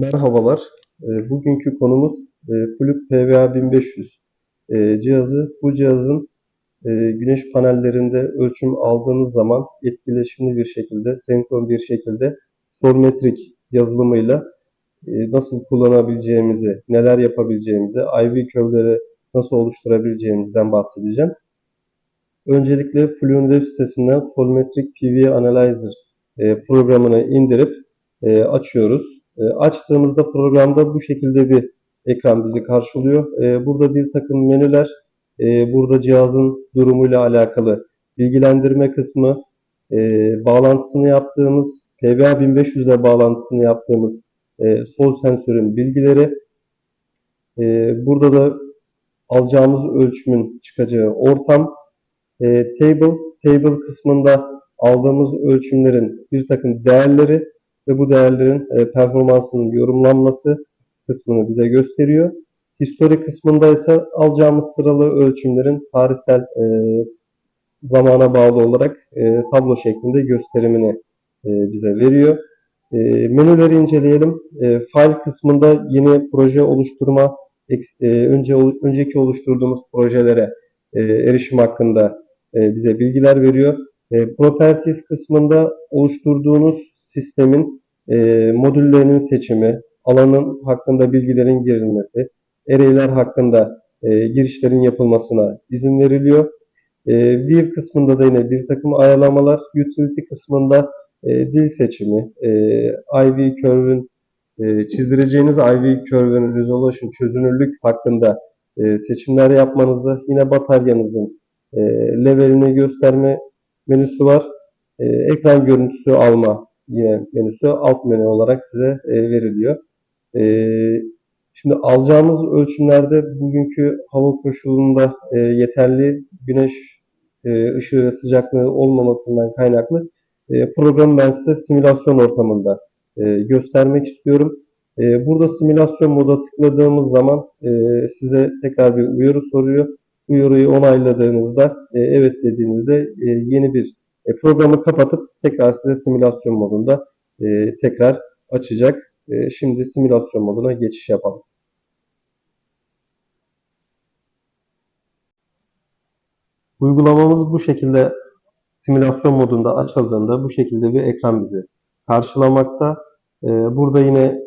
Merhabalar. E, Bugünkü konumuz e, Flip PVA 1500 e, cihazı. Bu cihazın e, güneş panellerinde ölçüm aldığınız zaman etkileşimli bir şekilde, senkron bir şekilde Solmetrik yazılımıyla e, nasıl kullanabileceğimizi, neler yapabileceğimizi, IV curve'leri nasıl oluşturabileceğimizden bahsedeceğim. Öncelikle Fluent web sitesinden Solmetric PVA Analyzer e, programını indirip açıyoruz. E, açtığımızda programda bu şekilde bir ekran bizi karşılıyor. E, burada bir takım menüler, e, burada cihazın durumuyla alakalı bilgilendirme kısmı, bağlantısını yaptığımız, PVA 1500 ile bağlantısını yaptığımız sol sensörün bilgileri, burada da alacağımız ölçümün çıkacağı ortam, table, table kısmında aldığımız ölçümlerin bir takım değerleri ve bu değerlerin e, performansının yorumlanması kısmını bize gösteriyor. History kısmında ise alacağımız sıralı ölçümlerin tarihsel e, zamana bağlı olarak e, tablo şeklinde gösterimini e, bize veriyor. E, menüleri inceleyelim. E, file kısmında yeni proje oluşturma, e, önce önceki oluşturduğumuz projelere e, erişim hakkında e, bize bilgiler veriyor. E, properties kısmında oluşturduğunuz sistemin e, modüllerinin seçimi, alanın hakkında bilgilerin girilmesi, array'ler hakkında e, girişlerin yapılmasına izin veriliyor. E, bir kısmında da yine bir takım ayarlamalar, utility kısmında e, dil seçimi, e, IV curve'ün e, çizdireceğiniz IV curve'ün resolution çözünürlük hakkında e, seçimler yapmanızı, yine bataryanızın e, levelini gösterme menüsü var. E, ekran görüntüsü alma yine menüsü alt menü olarak size e, veriliyor. E, şimdi alacağımız ölçümlerde bugünkü hava koşulunda e, yeterli güneş ışığı ve sıcaklığı olmamasından kaynaklı e, programı ben size simülasyon ortamında göstermek istiyorum. Burada simülasyon moda tıkladığımız zaman size tekrar bir uyarı soruyor. Uyarıyı onayladığınızda evet dediğinizde yeni bir e, programı kapatıp tekrar size simülasyon modunda e, tekrar açacak. E, şimdi simülasyon moduna geçiş yapalım. Uygulamamız bu şekilde simülasyon modunda açıldığında bu şekilde bir ekran bizi karşılamakta. E, burada yine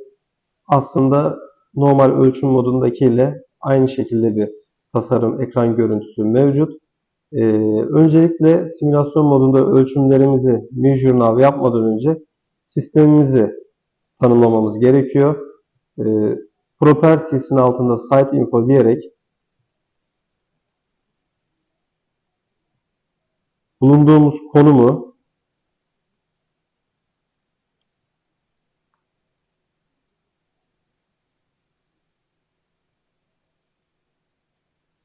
aslında normal ölçüm modundaki ile aynı şekilde bir tasarım ekran görüntüsü mevcut. Ee, öncelikle simülasyon modunda ölçümlerimizi Measure Now yapmadan önce sistemimizi tanımlamamız gerekiyor. Ee, Properties'in altında Site Info diyerek bulunduğumuz konumu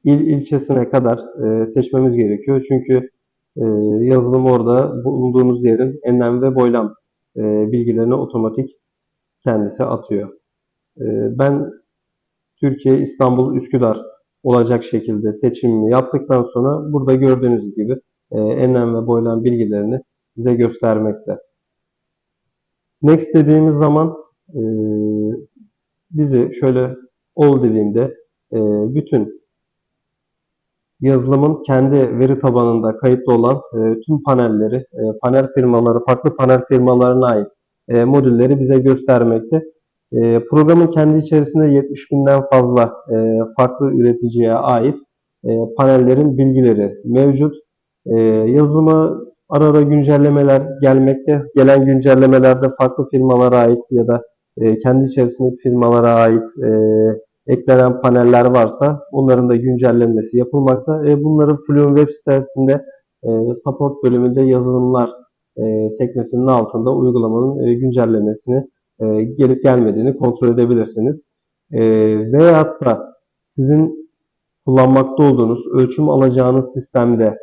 il ilçesine kadar e, seçmemiz gerekiyor. Çünkü e, yazılım orada bulunduğunuz yerin enlem ve boylam e, bilgilerini otomatik kendisi atıyor. E, ben Türkiye, İstanbul, Üsküdar olacak şekilde seçimimi yaptıktan sonra burada gördüğünüz gibi e, enlem ve boylam bilgilerini bize göstermekte. Next dediğimiz zaman e, bizi şöyle ol dediğimde e, bütün yazılımın kendi veri tabanında kayıtlı olan e, tüm panelleri, e, panel firmaları, farklı panel firmalarına ait e, modülleri bize göstermekte. Programın kendi içerisinde 70 binden fazla farklı üreticiye ait panellerin bilgileri mevcut. Yazılıma ara ara güncellemeler gelmekte. Gelen güncellemelerde farklı firmalara ait ya da kendi içerisindeki firmalara ait eklenen paneller varsa onların da güncellenmesi yapılmakta. E, bunları Fluent web sitesinde e, support bölümünde yazılımlar e, sekmesinin altında uygulamanın e, güncellemesini e, gelip gelmediğini kontrol edebilirsiniz. E, veyahut da sizin kullanmakta olduğunuz, ölçüm alacağınız sistemde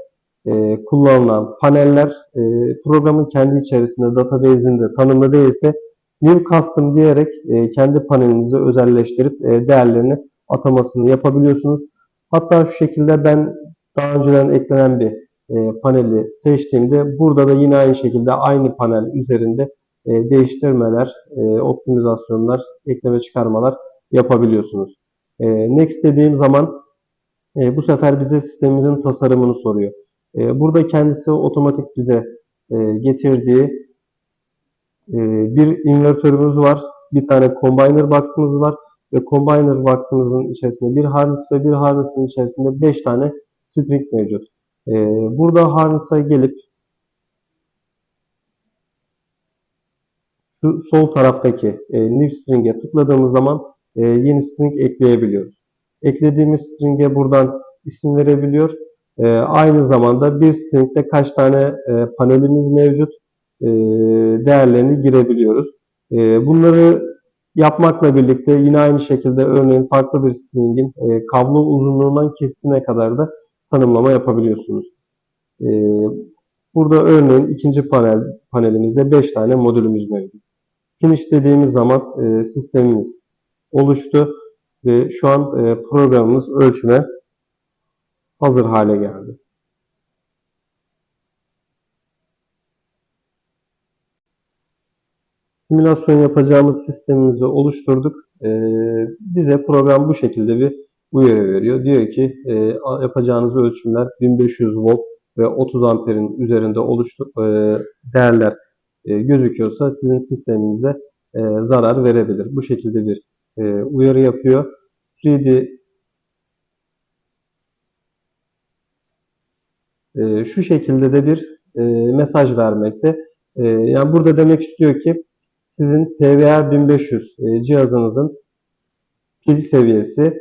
e, kullanılan paneller e, programın kendi içerisinde database'inde tanımlı değilse New Custom diyerek e, kendi panelinizi özelleştirip e, değerlerini atamasını yapabiliyorsunuz. Hatta şu şekilde ben daha önceden eklenen bir e, paneli seçtiğimde burada da yine aynı şekilde aynı panel üzerinde e, değiştirmeler, e, optimizasyonlar, ekleme çıkarmalar yapabiliyorsunuz. E, next dediğim zaman e, bu sefer bize sistemimizin tasarımını soruyor. E, burada kendisi otomatik bize e, getirdiği e, bir invertörümüz var. Bir tane combiner box'ımız var. Ve combiner box'ımızın içerisinde bir harness ve bir harness'ın içerisinde 5 tane string mevcut. E, burada harness'a gelip şu sol taraftaki e, new string'e tıkladığımız zaman e, yeni string ekleyebiliyoruz. Eklediğimiz string'e buradan isim verebiliyor. E, aynı zamanda bir string'de kaç tane panelimiz mevcut e, değerlerini girebiliyoruz. E, bunları yapmakla birlikte yine aynı şekilde örneğin farklı bir string'in e, kablo uzunluğundan kesitine kadar da tanımlama yapabiliyorsunuz. Burada örneğin ikinci panel panelimizde 5 tane modülümüz mevcut. Finish dediğimiz zaman sistemimiz oluştu ve şu an programımız ölçüme hazır hale geldi. Simülasyon yapacağımız sistemimizi oluşturduk. E, bize program bu şekilde bir uyarı veriyor. Diyor ki e, yapacağınız ölçümler 1500 volt ve 30 amperin üzerinde oluştu, e, değerler e, gözüküyorsa sizin sisteminize e, zarar verebilir. Bu şekilde bir e, uyarı yapıyor. 3D e, şu şekilde de bir e, mesaj vermekte. E, yani burada demek istiyor ki sizin PVR 1500 e, cihazınızın pil seviyesi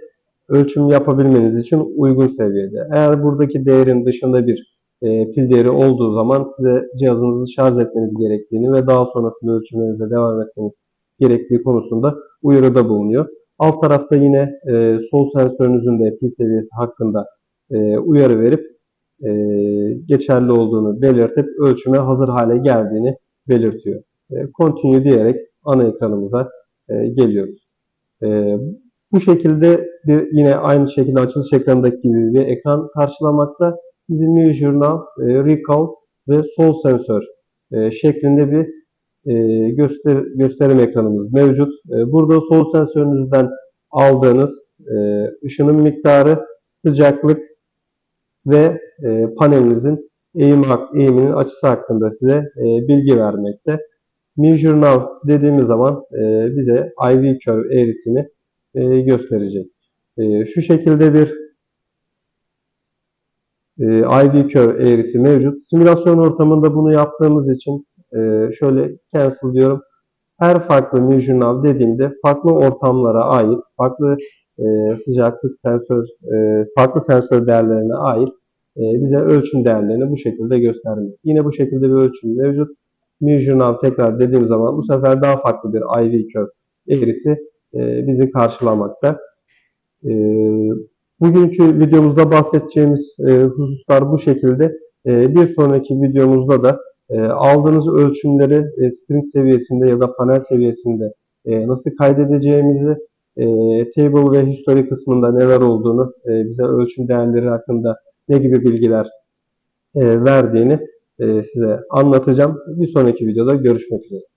ölçüm yapabilmeniz için uygun seviyede. Eğer buradaki değerin dışında bir e, pil değeri olduğu zaman size cihazınızı şarj etmeniz gerektiğini ve daha sonrasında ölçümlerinize devam etmeniz gerektiği konusunda uyarıda bulunuyor. Alt tarafta yine e, sol sensörünüzün de pil seviyesi hakkında e, uyarı verip e, geçerli olduğunu belirtip ölçüme hazır hale geldiğini belirtiyor. E, continue diyerek ana ekranımıza e, geliyoruz. E, bu şekilde bir yine aynı şekilde açılış ekranındaki gibi bir ekran karşılamakta. Bizim Now, e, Recall ve Sol Sensör şeklinde bir göster gösterim ekranımız mevcut. Burada sol sensörünüzden aldığınız ışının miktarı, sıcaklık ve panelinizin eğim, eğiminin açısı hakkında size bilgi vermekte. Measure Now dediğimiz zaman e, bize IV curve eğrisini e, gösterecek. E, şu şekilde bir e, IV curve eğrisi mevcut. Simülasyon ortamında bunu yaptığımız için e, şöyle cancel diyorum. Her farklı measure now dediğimde farklı ortamlara ait, farklı e, sıcaklık sensör, e, farklı sensör değerlerine ait e, bize ölçüm değerlerini bu şekilde göstermek. Yine bu şekilde bir ölçüm mevcut. Now tekrar dediğim zaman bu sefer daha farklı bir IV curve eğrisi e, bizi karşılamakta. E, bugünkü videomuzda bahsedeceğimiz e, hususlar bu şekilde. Bir sonraki videomuzda da aldığınız ölçümleri string seviyesinde ya da panel seviyesinde nasıl kaydedeceğimizi, table ve history kısmında neler olduğunu, bize ölçüm değerleri hakkında ne gibi bilgiler verdiğini size anlatacağım. Bir sonraki videoda görüşmek üzere.